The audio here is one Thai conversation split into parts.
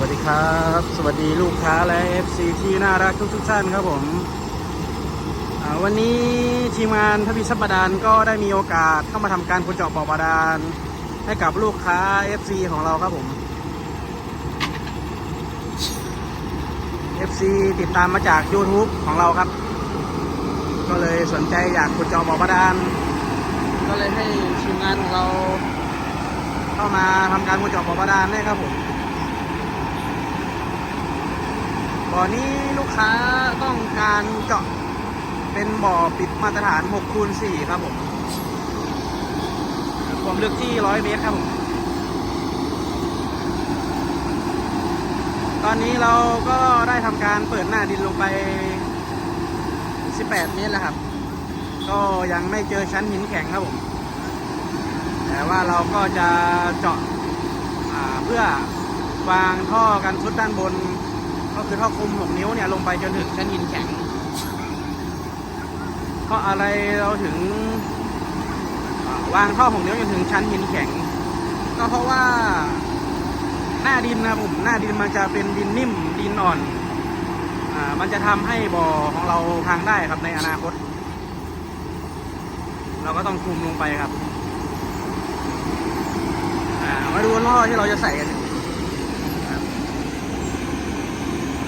วัสดีครับ สวัสดีลูกค้าและ FC ที่น่ารักทุกทุกๆท่านครับผมวันนี้ทีมงานทวีซับบาดาลก็ได้มีโอกาสเข้ามาทำการขุดเจาะบ่อบาดาลให้กับลูกค้า FC ของเราครับผม FC ติดตามมาจาก YouTube ของเราครับ ก็เลยสนใจอยากขุดเจาะบ่อบาดาลก็เลยให้ทีมงานของเรา เข้ามาทำการขุดเจาะบ่อบาดาลให้ครับผม บ่อนี้ลูกค้าต้องการเจาะเป็นบ่อปิดมาตรฐาน6คูณ4ครับผม ความลึกที่ 100 เมตรครับผม ตอนนี้เราก็ได้ทำการเปิดหน้าดินลงไป 18 เมตรแล้วครับ ก็ยังไม่เจอชั้นหินแข็งครับผม แต่ว่าเราก็จะเจาะเพื่อวางท่อกันชุดด้านบน ก็คือท่อคุม 6 นิ้วเนี่ยลงไปจนถึงชั้นหินแข็ง เพราะอะไรเราถึงอ่าวางท่อ 6 นิ้วจนถึงชั้นหินแข็ง ก็เพราะว่าหน้าดินนะผมหน้าดินมันจะเป็นดินนิ่มดินอ่อนอ่ามันจะทำให้บ่อของเราพังได้ครับในอนาคต เราก็ต้องคุมลงไปครับอ่ามาดูท่อที่เราจะใส่กัน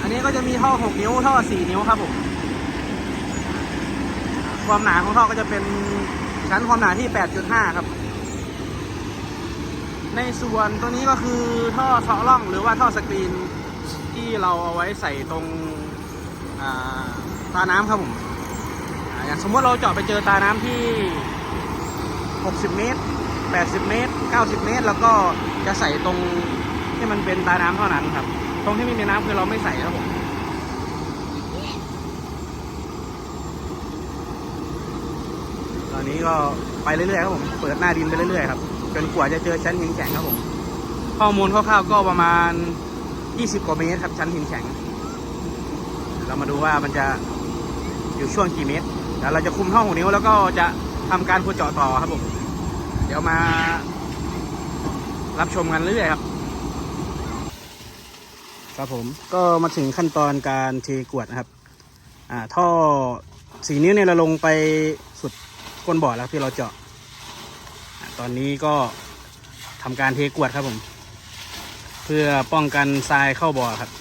อั นนี้ก็จะมีท่อ 6 นิ้ว ท่อ 4 นิ้วครับผม ความหนาของท่อก็จะเป็นชั้นความหนาที่ 8.5 ครับ ในส่วนตัวนี้ก็คือท่อเซาะร่องหรือว่าท่อสกรีนที่เราเอาไว้ใส่ตรงตาน้ำครับผมออย่างสมมติเราเจาะไปเจอตาน้ำที่ 60 เมตร 80 เมตร 90 เมตร แล้วก็จะใส่ตรงที่มันเป็นตาน้ำเท่านั้นครับ ตรงที่ไม่มีน้ำคือเราไม่ใส่ครับผมตอนนี้ก็ไปเรื่อยๆครับผม เปิดหน้าดินไปเรื่อยๆครับ จนกว่าจะเจอชั้นหินแข็งครับผม ข้อมูลคร่าวๆก็ประมาณ 20 กว่าเมตรครับชั้นหินแข็ง เรามาดูว่ามันจะอยู่ช่วงกี่เมตรแล้วเราจะคุมห้องหัวนิ้วแล้วก็จะทำการขุดเจาะต่อครับผม เดี๋ยวมารับชมกันเรื่อยๆครับ ครับผมก็มาถึงขั้นตอนการเทกวดนะครับ อ่าท่อสีนิ้วเนี่ยเราลงไปสุดก้นบ่อแล้วที่เราเจาะอ่าตอนนี้ก็ทำการเทกวดครับผม เพื่อป้องกันทรายเข้าบ่อครับ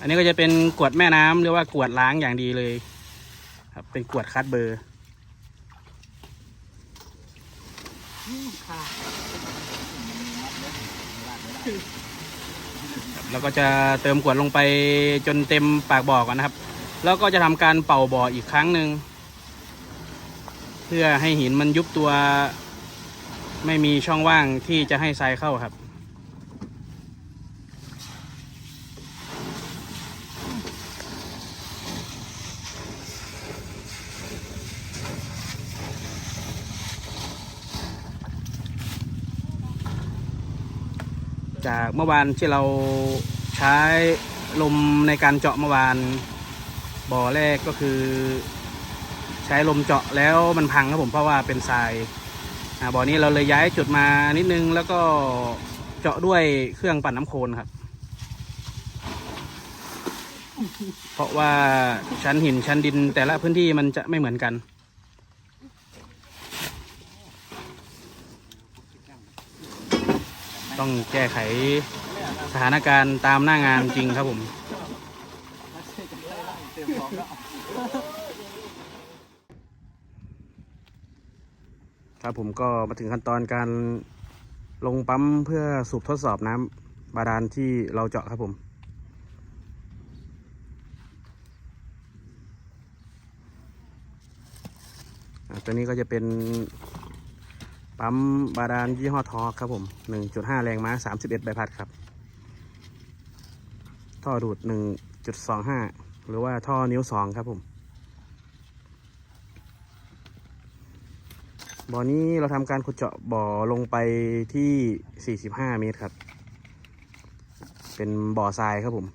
อันนี้ก็จะเป็นกวดแม่น้ำหรือว่ากวดล้างอย่างดีเลยครับเป็นกวดคัดเบอร์ แล้วก็จะเติมขวดลงไปจนเต็มปากบ่อก่อนนะครับ แล้วก็จะทำการเป่าบ่ออีกครั้งหนึ่งเพื่อให้หินมันยุบตัว ไม่มีช่องว่างที่จะให้ทรายเข้าครับ จากเมื่อวานที่เราใช้ลมในการเจาะเมื่อวาน บ่อแรกก็คือ ใช้ลมเจาะแล้วมันพังครับผมเพราะว่าเป็นทรายบ่อนี้เราเลยย้ายจุดมานิดนึงแล้วก็เจาะด้วยเครื่องปั่นน้ำโคลนครับ เพราะว่าชั้นหินชั้นดินแต่ละพื้นที่มันจะไม่เหมือนกัน ต้องแก้ไขสถานการณ์ตามหน้างานจริงครับผมครับผมก็มาถึงขั้นตอนการลงปั๊มเพื่อสูบทดสอบน้ำบาดาลที่เราเจาะครับผม ตัวนี้ก็จะเป็น ปั๊มบาดาลยี่ห้อทอครับผม 1.5 แรงม้า 31 ใบพัดครับ ท่อดูด 1.25 หรือว่าท่อนิ้ว 2 ครับผมบ่อนี้เราทำการขุดเจาะบ่อลงไปที่ 45 เมตรครับ เป็นบ่อทรายครับผม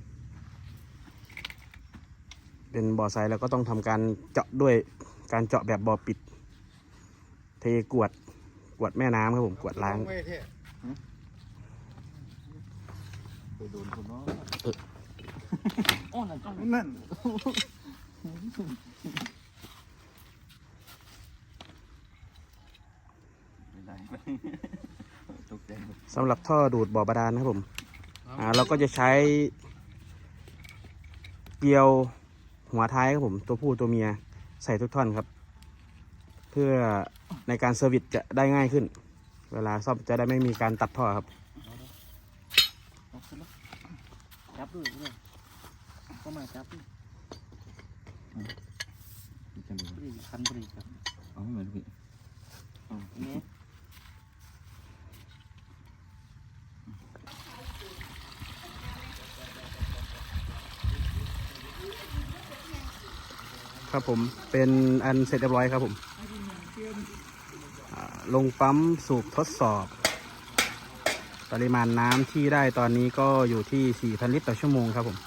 เป็นบ่อทรายแล้วก็ต้องทำการเจาะด้วยการเจาะแบบบ่อปิด เทกวด วดแม่น้ำครับผมกวดล้างไปโดนคนเนาะโอ้นั่นจ้องนั่นสำหรับท่อดูดบ่อบาดาลนะครับผมอ่าเราก็จะใช้เกลียวหัวท้ายครับผม ตัวผู้ตัวเมียใส่ทุกท่อนครับ เพื่อในการเซอร์วิสจะได้ง่ายขึ้น เวลาซ่อมจะได้ไม่มีการตัดท่อครับจับด้วยเลยก็มาจับด้วยจะดูนี่คันบริครับเอาไม่เหมือนพี่นี่ครับผมเป็นอันเสร็จเรียบร้อยครับผม ลงปั๊มสูบทดสอบ ปริมาณน้ำที่ได้ตอนนี้ก็อยู่ที่ 4,000 ลิตรต่อชั่วโมงครับผม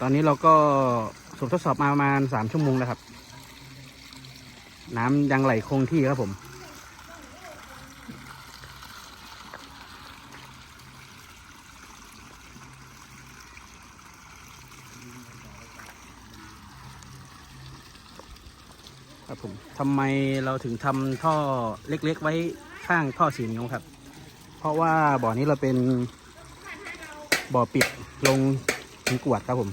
ตอนนี้เราก็สูบทดสอบมาประมาณ 3 ชั่วโมงแล้วครับ น้ำยังไหลคงที่ครับผม ครับผมทำไมเราถึงทำท่อเล็กๆ ไว้ข้างท่อสีนิ้วครับ เพราะว่าบ่อนี้เราเป็นบ่อปิดลงถึงกวดครับผม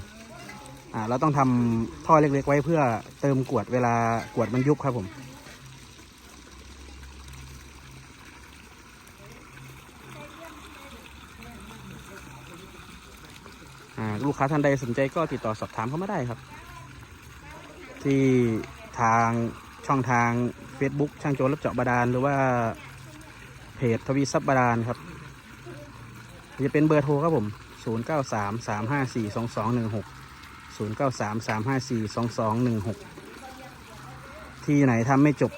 อ่าเราต้องทำท่อเล็กๆ ไว้เพื่อเติมกวดเวลากวดมันยุบครับผมลูกค้าท่านใดสนใจก็ติดต่อสอบถามเข้ามาได้ครับ ที่ ทางช่องทาง Facebook ช่างโจรรับเจาะบาดาลหรือว่าเพจทวีซับบาดาลครับ จะเป็นเบอร์โทรครับผม 0 9 3 3 5 4 2 2 1 6 0 9 3 3 5 4 2 2 1 6 ที่ไหนทำไม่จบ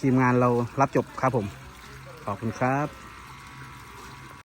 ทีมงานเรารับจบครับผม ขอบคุณครับ